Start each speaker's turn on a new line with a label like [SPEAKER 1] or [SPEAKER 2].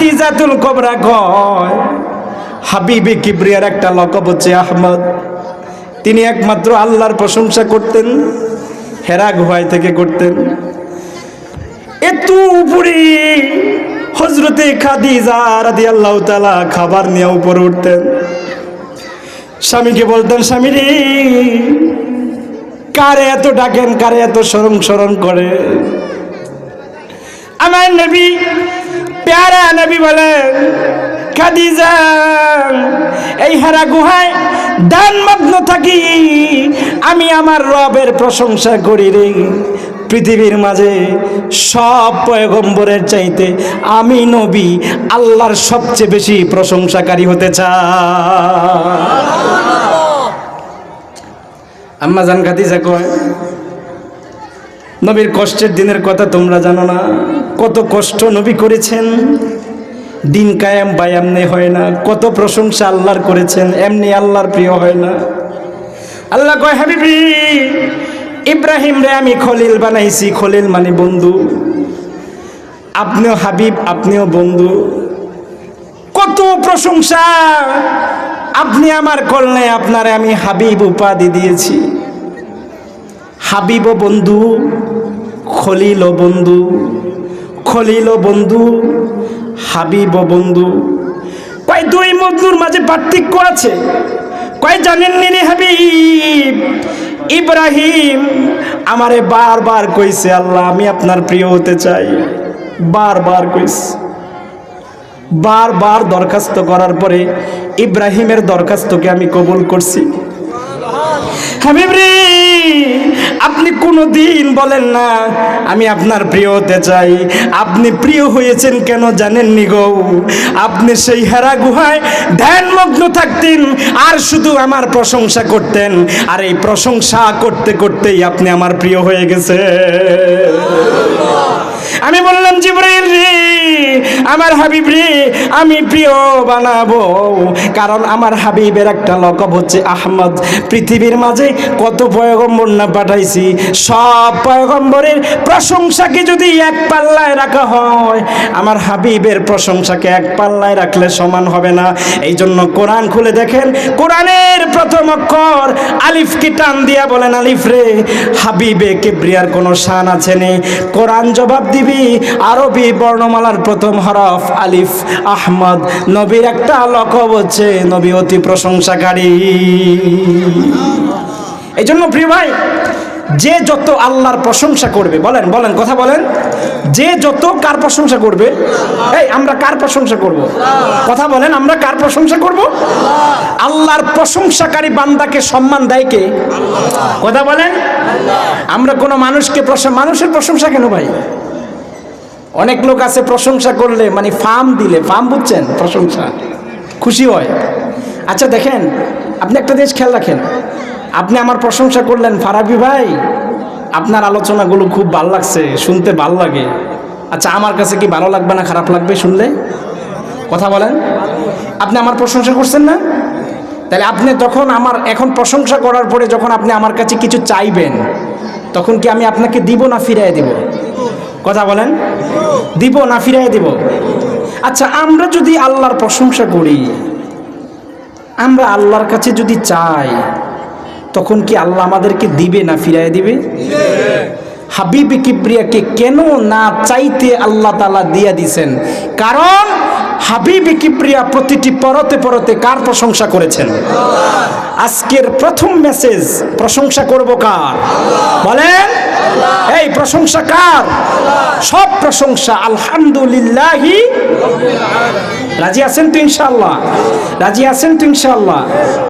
[SPEAKER 1] খাদিজাতুল কবরা কয়, হাবিবে কিবরিয়ার একটা লকব হচ্ছে আহমদ। তিনি একমাত্র আল্লাহর প্রশংসা করতেন, হেরা গুহায় থেকে করতেন। এত উপরে হজরতে খাদিজা রাদি আল্লাহ তালা খাবার নিয়ে উপরে উঠতেন। স্বামীকে বলতেন, স্বামী রে, কারে এত ডাকেন, কারে এত স্মরণ স্মরণ করে? আমার নবী প্যারা নবী বলেন এই হারা গুহায় দান মগ্ন থাকি, আমি আমার রবের প্রশংসা করি রে। পৃথিবীর মাঝে সব পয়গম্বরের চাইতে আমি নবী, আল্লাহর সবচেয়ে বেশি প্রশংসাকারী হতে চাই। আম্মা জান খাদিজা কয় নবীর কষ্টের দিনের কথা তোমরা জানো না। কত কষ্ট নবী করেছেন। দিন কায়াম বা এমনি হয় না। কত প্রশংসা আল্লাহর করেছেন। এমনি আল্লাহর প্রিয় হয় না। আল্লাহ কয়, হাবিবি, ইব্রাহিম রে আমি খলিল বানাইছি। খলিল মানে বন্ধু। আপনিও হাবিব, আপনিও বন্ধু। কত প্রশংসা! আপনি আমার করলে আপনারে আমি হাবিব উপাধি দিয়েছি। হাবিব বন্ধু। খলিল বন্ধু খলিল বন্ধু, হাবিব বন্ধু। কয় দুই বন্ধুর মাঝে পার্থক্য আছে? কয় জানেননি রে হাবিব? ইব্রাহিম আমারে বারবার কইছে, আল্লাহ, আমি আপনার প্রিয় হতে চাই। বারবার কইছে। বারবার দরখাস্ত করার পরে ইব্রাহিমের দরখাস্তকে আমি কবুল করছি। হাবিব রে! আপনি কোনো দিন বলেন না, আমি আপনার প্রিয় হতে চাই। আপনি প্রিয় হয়েছেন কেন জানেননি গো? আপনি সেই হেরা গুহায় ধ্যানমগ্ন থাকতেন আর শুধু আমার প্রশংসা করতেন। আর এই প্রশংসা করতে করতেই আপনি আমার প্রিয় হয়ে গেছে আমি বললাম জিব্রাইল রে আমার হাবিব রে আমি প্রিয় বানাবো। কারণ আমার হাবিবের একটা লকব হচ্ছে আহমদ। পৃথিবীর মাঝে কত পয়গম্বর না পাঠাইছি। সব পয়গম্বরের প্রশংসাকে যদি এক পাল্লায় রাখা হয়, আমার হাবিবের প্রশংসাকে এক পাল্লায় রাখলে সমান হবে না। এই জন্য কোরআন খুলে দেখেন। কোরআনের প্রথম অক্ষর আলিফ কি টান দিয়া বলেন, আলিফ রে, হাবিবে কেব্রিয়ার কোনো শান আছে নে? কোরআন জবাব দিবি, আরবি বর্ণমালার প্রথম হরফ আলিফ আহমদ। নবীর একটা লকব হচ্ছে নবী অতি প্রশংসাকারী। এই জন্য প্রিয় ভাই, যে যত আল্লাহর প্রশংসা করবে, বলেন বলেন, কথা বলেন। যে যত কার প্রশংসা করবে, এই, আমরা কার প্রশংসা করব? কথা বলেন, আমরা কার প্রশংসা করব? আল্লাহর প্রশংসাকারী বান্দাকে সম্মান দেয় কে? কথা বলেন। আমরা কোনো মানুষকে মানুষের প্রশংসা কেন ভাই? অনেক লোক আছে প্রশংসা করলে মানে ফার্ম দিলে ফার্ম বুঝছেন? প্রশংসা। খুশি হয়। আচ্ছা দেখেন, আপনি একটা দেশ খেয়াল রাখেন। আপনি আমার প্রশংসা করলেন, ফারাবি ভাই, আপনার আলোচনাগুলো খুব ভালো লাগছে, শুনতে ভালো লাগে। আচ্ছা আমার কাছে কি ভালো লাগবে না খারাপ লাগবে শুনলে? কথা বলেন। আপনি আমার প্রশংসা করছেন না? তাহলে আপনি যখন আমার, এখন প্রশংসা করার পরে যখন আপনি আমার কাছে কিছু চাইবেন, তখন কি আমি আপনাকে দিব না ফিরাই দিব? কথা বলেন। দিব না ফিরাই দিব? আচ্ছা আমরা যদি আল্লাহর প্রশংসা করি, আমরা আল্লাহর কাছে যদি চাই, তখন কি আল্লাহ আমাদেরকে দিবে না ফিরাই দিবে? হাবিবি কিপ্রিয়াকে কেন না চাইতে আল্লাহ তালা দিয়া দিছেন? কারণ হাবিবি কিপ্রিয়া প্রতিটি পরতে পরতে কার প্রশংসা করেছেন? আজকের প্রথম মেসেজ, প্রশংসা করব কার? বলেন, এই প্রশংসা কার? সব প্রশংসা আলহামদুলিল্লাহি রাজি আছেন তো ইনশাল্লাহ রাজি আছেন তো ইনশাল্লাহ